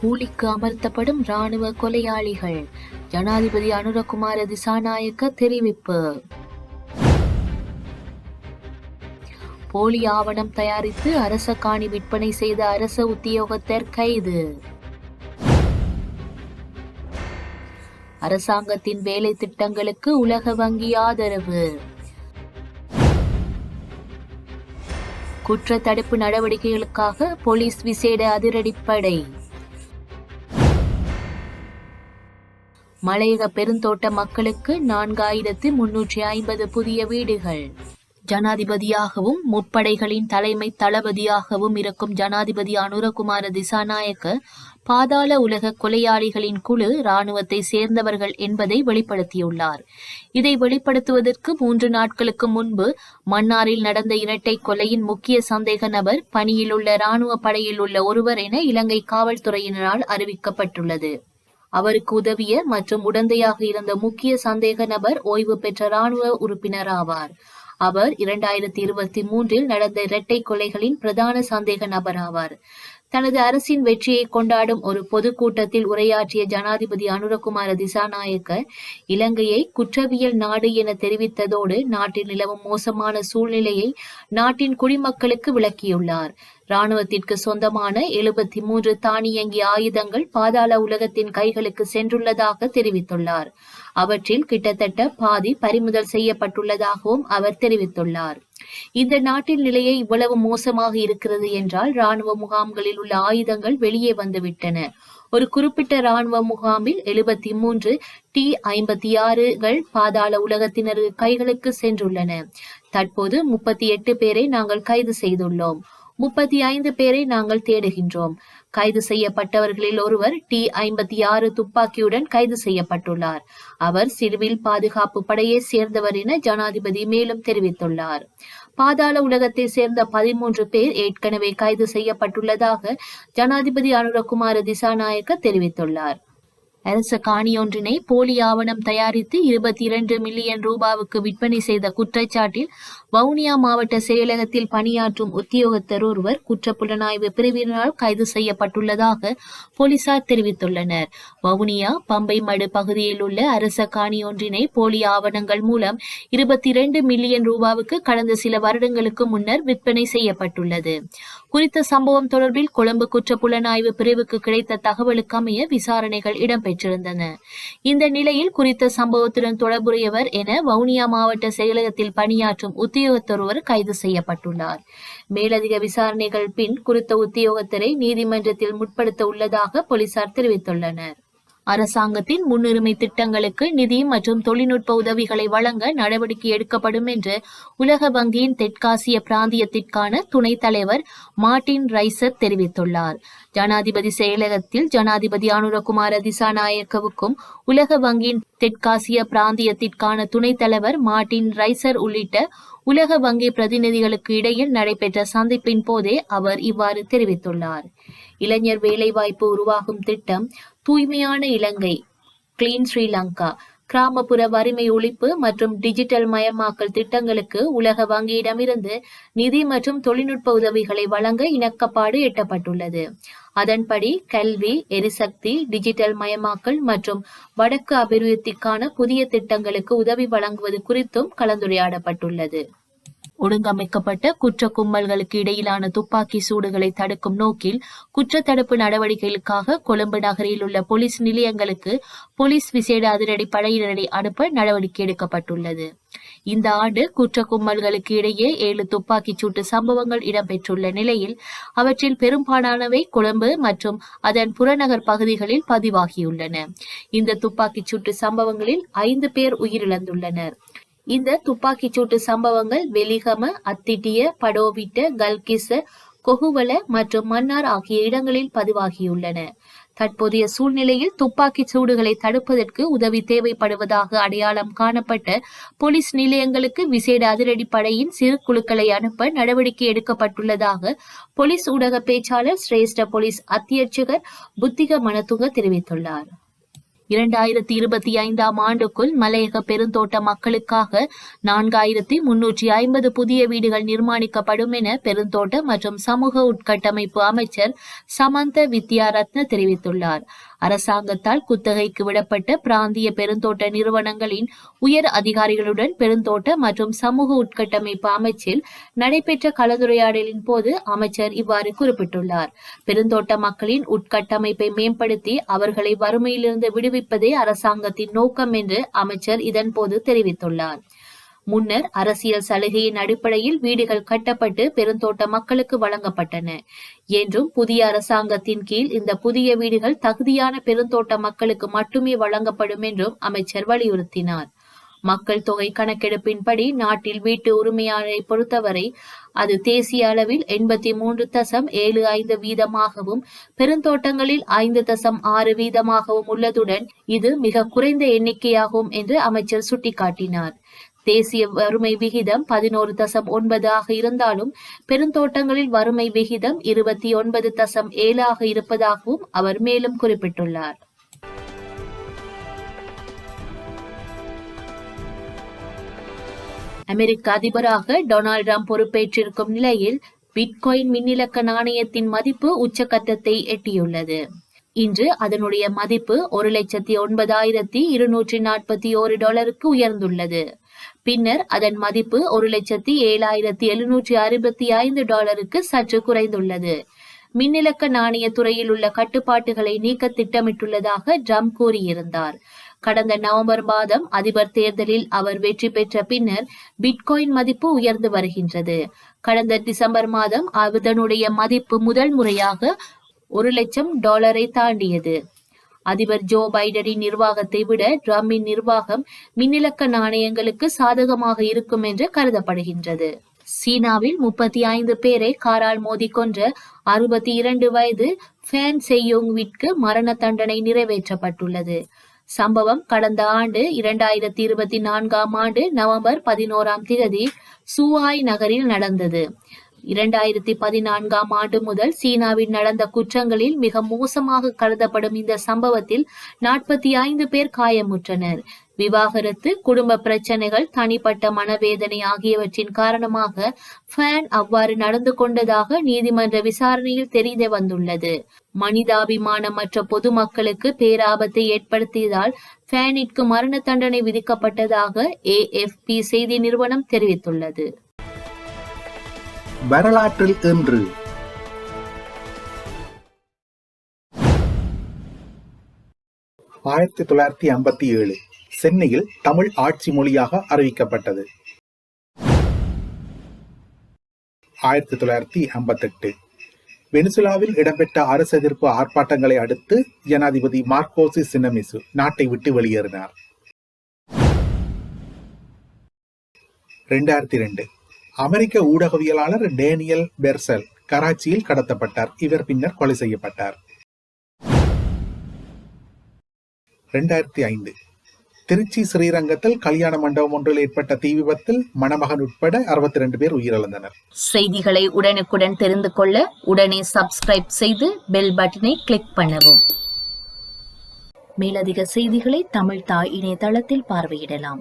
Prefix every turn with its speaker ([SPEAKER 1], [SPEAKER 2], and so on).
[SPEAKER 1] கூலிக்கு அமர்த்தப்படும் ராணுவ கொலையாளிகள். ஜனாதிபதி அனுரகுமார திசாநாயக்க தெரிவிப்பு. போலி ஆவணம் தயாரித்து அரச காணி விற்பனை செய்த அரச உத்தியோகத்தர் கைது. அரசாங்கத்தின் வேலை திட்டங்களுக்கு உலக வங்கி ஆதரவு. குற்ற தடுப்பு நடவடிக்கைகளுக்காக போலீஸ் விசேட அதிரடிப்படை. மலையக பெருந்தோட்ட மக்களுக்கு நான்காயிரத்து முன்னூற்றி ஐம்பது புதிய வீடுகள். ஜனாதிபதியாகவும் முப்படைகளின் தலைமை தளபதியாகவும் இருக்கும் ஜனாதிபதி அனுரகுமார திசாநாயக்க பாதாள உலக கொலையாளிகளின் குழு இராணுவத்தை சேர்ந்தவர்கள் என்பதை வெளிப்படுத்தியுள்ளார். இதை வெளிப்படுத்துவதற்கு மூன்று நாட்களுக்கு முன்பு மன்னாரில் நடந்த இரட்டை கொலையின் முக்கிய சந்தேக நபர் பணியில் உள்ள இராணுவ படையில் உள்ள ஒருவர் என இலங்கை காவல்துறையினரால் அறிவிக்கப்பட்டுள்ளது. அவருக்கு உதவிய மற்றும் உடந்தையாக இருந்த முக்கிய சந்தேக நபர் ஓய்வு பெற்ற ராணுவ உறுப்பினர் ஆவார் அவர் இரண்டாயிரத்தி இருபத்தி மூன்றில் நடந்த இரட்டை கொலைகளின் பிரதான சந்தேக நபர் ஆவார் தனது அரசின் வெற்றியை கொண்டாடும் ஒரு பொதுக்கூட்டத்தில் உரையாற்றிய ஜனாதிபதி அனுரகுமார திசாநாயக்க இலங்கையை குற்றவியல் நாடு என தெரிவித்ததோடு நாட்டில் நிலவும் மோசமான சூழ்நிலையை நாட்டின் குடிமக்களுக்கு விளக்கியுள்ளார். ராணுவத்திற்கு சொந்தமான எழுபத்தி மூன்று தானியங்கி ஆயுதங்கள் பாதாள உலகத்தின் கைகளுக்கு சென்றுள்ளதாக தெரிவித்துள்ளார். அவற்றில் கிட்டத்தட்ட பாதி பறிமுதல் செய்யப்பட்டுள்ளதாகவும் அவர் தெரிவித்துள்ளார். இந்த நாட்டின் நிலையை இவ்வளவு மோசமாக இருக்கிறது என்றால் ராணுவ முகாம்களில் உள்ள ஆயுதங்கள் வெளியே வந்துவிட்டன. ஒரு குறிப்பிட்ட ராணுவ முகாமில் எழுபத்தி மூன்று டி ஐம்பத்தி ஆறுகள் பாதாள உலகத்தினர் கைகளுக்கு சென்றுள்ளன. தற்போது முப்பத்தி எட்டு பேரை நாங்கள் கைது செய்துள்ளோம். முப்பத்தி ஐந்து பேரை நாங்கள் தேடுகின்றோம். கைது செய்யப்பட்டவர்களில் ஒருவர் டி ஐம்பத்தி ஆறு துப்பாக்கியுடன் கைது செய்யப்பட்டுள்ளார். அவர் சிறுவில் பாதுகாப்பு படையை சேர்ந்தவர் என ஜனாதிபதி மேலும் தெரிவித்துள்ளார். பாதாள உலகத்தை சேர்ந்த பதிமூன்று பேர் ஏற்கனவே கைது செய்யப்பட்டுள்ளதாக ஜனாதிபதி அனுரகுமார திசாநாயக்க தெரிவித்துள்ளார். அரச காணியொன்றினை போலி ஆவணம் தயாரித்து இருபத்தி இரண்டு மில்லியன் ரூபாவுக்கு விற்பனை செய்த குற்றச்சாட்டில் வவுனியா மாவட்ட செயலகத்தில் பணியாற்றும் உத்தியோகத்தர் ஒருவர் குற்றப்புலனாய்வு பிரிவினரால் கைது செய்யப்பட்டுள்ளதாக போலீசார் தெரிவித்துள்ளனர். வவுனியா பம்பை மடு பகுதியில் உள்ள அரச காணியொன்றினை போலி ஆவணங்கள் மூலம் இருபத்தி இரண்டு மில்லியன் ரூபாவுக்கு கடந்த சில வருடங்களுக்கு முன்னர் விற்பனை செய்யப்பட்டுள்ளது. குறித்த சம்பவம் தொடர்பில் கொழும்பு குற்றப்புலனாய்வு பிரிவுக்கு கிடைத்த தகவலுக்கு அமைய விசாரணைகள் இடம்பெற்றிருந்தன. இந்த நிலையில் குறித்த சம்பவத்துடன் தொடர்புடையவர் என வவுனியா மாவட்ட செயலகத்தில் பணியாற்றும் உத்தியோகத்தொருவர் கைது செய்யப்பட்டுள்ளார். மேலதிக விசாரணைகள் பின் குறித்த உத்தியோகத்தரை நீதிமன்றத்தில் முற்படுத்த உள்ளதாக போலீசார் தெரிவித்துள்ளனர். அரசாங்கத்தின் முன்னுரிமை திட்டங்களுக்கு நிதி மற்றும் தொழில்நுட்ப உதவிகளை வழங்க நடவடிக்கை எடுக்கப்படும் என்று உலக வங்கியின் தெற்காசிய பிராந்தியத்திற்கான துணைத் தலைவர் மார்டின் ரைசர் தெரிவித்துள்ளார். ஜனாதிபதி செயலகத்தில் ஜனாதிபதி அனுரகுமார திசாநாயக்கவுக்கும் உலக வங்கியின் தெற்காசிய பிராந்தியத்திற்கான துணைத் தலைவர் மார்டின் ரைசர் உள்ளிட்ட உலக வங்கி பிரதிநிதிகளுக்கு இடையில் நடைபெற்ற சந்திப்பின் போதே அவர் இவ்வாறு தெரிவித்துள்ளார். இளைஞர் வேலைவாய்ப்பு உருவாகும் திட்டம் தூய்மையான இலங்கை கிளீன் ஸ்ரீலங்கா கிராமப்புற வறுமை ஒழிப்பு மற்றும் டிஜிட்டல் மயமாக்கல் திட்டங்களுக்கு உலக வங்கியிடமிருந்து நிதி மற்றும் தொழில்நுட்ப உதவிகளை வழங்க இணக்கப்பாடு எட்டப்பட்டுள்ளது. அதன்படி கல்வி எரிசக்தி டிஜிட்டல் மயமாக்கல் மற்றும் வடக்கு அபிவிருத்திக்கான புதிய திட்டங்களுக்கு உதவி வழங்குவது குறித்தும் கலந்துரையாடப்பட்டுள்ளது. ஒழுங்கமைக்கப்பட்ட குற்ற கும்பல்களுக்கு இடையிலான துப்பாக்கி சூடுகளை தடுக்கும் நோக்கில் குற்ற தடுப்பு நடவடிக்கைகளுக்காக கொழும்பு நகரில் உள்ள போலீஸ் நிலையங்களுக்கு போலீஸ் விசேட அதிரடி படையினரை அனுப்ப நடவடிக்கை எடுக்கப்பட்டுள்ளது. இந்த ஆண்டு குற்ற கும்பல்களுக்கு இடையே ஏழு துப்பாக்கிச் சூட்டு சம்பவங்கள் இடம்பெற்றுள்ள நிலையில் அவற்றில் பெரும்பாலானவை கொழும்பு மற்றும் அதன் புறநகர் பகுதிகளில் பதிவாகியுள்ளன. இந்த துப்பாக்கிச் சூட்டு சம்பவங்களில் ஐந்து பேர் உயிரிழந்துள்ளனர். இந்த துப்பாக்கிச் சூட்டு சம்பவங்கள் வெலிகம அத்திட்டிய படோவிட்ட கல்கிச கொகுவல மற்றும் மன்னார் ஆகிய இடங்களில் பதிவாகியுள்ளன. தற்போதைய சூழ்நிலையில் துப்பாக்கி சூடுகளை தடுப்பதற்கு உதவி தேவைப்படுவதாக அடையாளம் காணப்பட்ட போலீஸ் நிலையங்களுக்கு விசேட அதிரடி படையின் சிறு குழுக்களை அனுப்ப நடவடிக்கை எடுக்கப்பட்டுள்ளதாக போலீஸ் ஊடக பேச்சாளர் சிரேஷ்ட போலீஸ் அத்தியட்சகர் புத்திக மனத்துங்க தெரிவித்துள்ளார். இரண்டாயிரத்தி இருபத்தி ஐந்தாம் ஆண்டுக்குள் மலையக பெருந்தோட்ட மக்களுக்காக நான்காயிரத்தி முன்னூற்றி ஐம்பது புதிய வீடுகள் நிர்மாணிக்கப்படும் என பெருந்தோட்ட மற்றும் சமூக உட்கட்டமைப்பு அமைச்சர் சமந்த வித்யாரத்ன தெரிவித்துள்ளார். அரசாங்கத்தால் குத்தகைக்கு விடப்பட்ட பிராந்திய பெருந்தோட்ட நிறுவனங்களின் உயர் அதிகாரிகளுடன் பெருந்தோட்ட மற்றும் சமூக உட்கட்டமைப்பு அமைச்சில் நடைபெற்ற கலந்துரையாடலின் போது அமைச்சர் இவ்வாறு குறிப்பிட்டுள்ளார். பெருந்தோட்ட மக்களின் உட்கட்டமைப்பை மேம்படுத்தி அவர்களை வறுமையிலிருந்து விடுவிப்பதே அரசாங்கத்தின் நோக்கம் என்று அமைச்சர் இதன்போது தெரிவித்துள்ளார். முன்னர் அரசியல் சலுகையின் அடிப்படையில் வீடுகள் கட்டப்பட்டு பெருந்தோட்ட மக்களுக்கு வழங்கப்பட்டன. என்றும் புதிய அரசாங்கத்தின் கீழ் இந்த புதிய வீடுகள் தகுதியான பெருந்தோட்ட மக்களுக்கு மட்டுமே வழங்கப்படும் என்றும் அமைச்சர் வலியுறுத்தினார். மக்கள் தொகை கணக்கெடுப்பின்படி நாட்டில் வீட்டு உரிமையாளரை பொறுத்தவரை அது தேசிய அளவில் எண்பத்தி மூன்று தசம் ஏழு ஐந்து வீதமாகவும் பெருந்தோட்டங்களில் ஐந்து தசம் ஆறு வீதமாகவும் உள்ளதுடன் இது மிக குறைந்த எண்ணிக்கையாகும் என்று அமைச்சர் சுட்டிக்காட்டினார். தேசிய வறுமை விகிதம் பதினோரு தசம் ஒன்பது ஆக இருந்தாலும் பெருந்தோட்டங்களில் வறுமை விகிதம் இருபத்தி ஒன்பது தசம் ஏழாக இருப்பதாகவும் அவர் மேலும் குறிப்பிட்டுள்ளார். அமெரிக்க அதிபராக டொனால்ட் ட்ரம்ப் பொறுப்பேற்றிருக்கும் நிலையில் பிட்காயின் மின்னிலக்க நாணயத்தின் மதிப்பு உச்சக்கட்டத்தை எட்டியுள்ளது. இன்று அதனுடைய மதிப்பு ஒரு லட்சத்தி ஒன்பதாயிரத்தி இருநூற்றி நாற்பத்தி ஓரு டாலருக்கு உயர்ந்துள்ளது. பின்னர் அதன் மதிப்பு ஒரு லட்சத்தி ஏழாயிரத்தி எழுநூற்றி அறுபத்தி ஐந்து டாலருக்கு சற்று குறைந்துள்ளது. மின்னிலக்க நாணய துறையில் உள்ள கட்டுப்பாட்டுகளை நீக்க திட்டமிட்டுள்ளதாக ட்ரம்ப் கூறியிருந்தார். கடந்த நவம்பர் மாதம் அதிபர் தேர்தலில் அவர் வெற்றி பெற்ற பின்னர் பிட்காயின் மதிப்பு உயர்ந்து வருகின்றது. கடந்த டிசம்பர் மாதம் அதனுடைய மதிப்பு முதல் முறையாக ஒரு லட்சம் டாலரை தாண்டியது. அதிபர் ஜோ பைடனின் நிர்வாகத்தை விட டிரம்பின் நிர்வாகம் மின்னிலக்க நாணயங்களுக்கு சாதகமாக இருக்கும் என்று கருதப்படுகின்றது. சீனாவில் முப்பத்தி ஐந்து பேரை காரால் மோதி கொன்ற அறுபத்தி இரண்டு வயது ஃபேன் செய்யோங்விற்கு மரண தண்டனை நிறைவேற்றப்பட்டுள்ளது. சம்பவம் கடந்த ஆண்டு இரண்டாயிரத்தி இருபத்தி நான்காம் ஆண்டு நவம்பர் பதினோராம் தேதி சுவாய் நகரில் நடந்தது. இரண்டாயிரத்தி பதினான்காம் ஆண்டு முதல் சீனாவில் நடந்த குற்றங்களில் மிக மோசமாக கருதப்படும் இந்த சம்பவத்தில் நாற்பத்தி ஐந்து பேர் காயமுற்றனர். விவாகரத்து குடும்ப பிரச்சனைகள் தனிப்பட்ட மனவேதனை ஆகியவற்றின் காரணமாக ஃபேன் அவ்வாறு நடந்து கொண்டதாக நீதிமன்ற விசாரணையில் தெரிந்து வந்துள்ளது. மனிதாபிமானமற்ற பொதுமக்களுக்கு பேராபத்தை ஏற்படுத்தியதால் ஃபேனிற்கு மரண தண்டனை விதிக்கப்பட்டதாக ஏஎஃப்பி செய்தி நிறுவனம் தெரிவித்துள்ளது.
[SPEAKER 2] வரலாற்றில் இன்று. ஆயிரத்தி தொள்ளாயிரத்தி ஐம்பத்தி ஏழு. சென்னையில் தமிழ் ஆட்சி மொழியாக அறிவிக்கப்பட்டது. ஆயிரத்தி தொள்ளாயிரத்தி ஐம்பத்தெட்டு. வெனிசுலாவில் இடம்பெற்ற அரசு எதிர்ப்பு ஆர்ப்பாட்டங்களை அடுத்து ஜனாதிபதி மார்க்கோசி சின்னமிசு நாட்டை விட்டு வெளியேறினார். ரெண்டாயிரத்தி ரெண்டு. அமெரிக்க ஊடகவியலாளர் டேனியல் பெர்சல் கராச்சியில் கடத்தப்பட்டார். இவர் பின்னர் கொலை செய்யப்பட்டார். இரண்டாயிரத்தி ஐந்து. திருச்சி ஸ்ரீரங்கத்தில் கல்யாண மண்டபம் ஒன்றில் ஏற்பட்ட தீ விபத்தில் மணமகன் உட்பட அறுபத்தி ரெண்டு பேர் உயிரிழந்தனர்.
[SPEAKER 1] செய்திகளை உடனுக்குடன் தெரிந்து கொள்ள உடனே சப்ஸ்கிரைப் செய்து பெல் பட்டனை கிளிக் பண்ணவும். மேலதிக செய்திகளை தமிழ் தாய் இணையதளத்தில் பார்வையிடலாம்.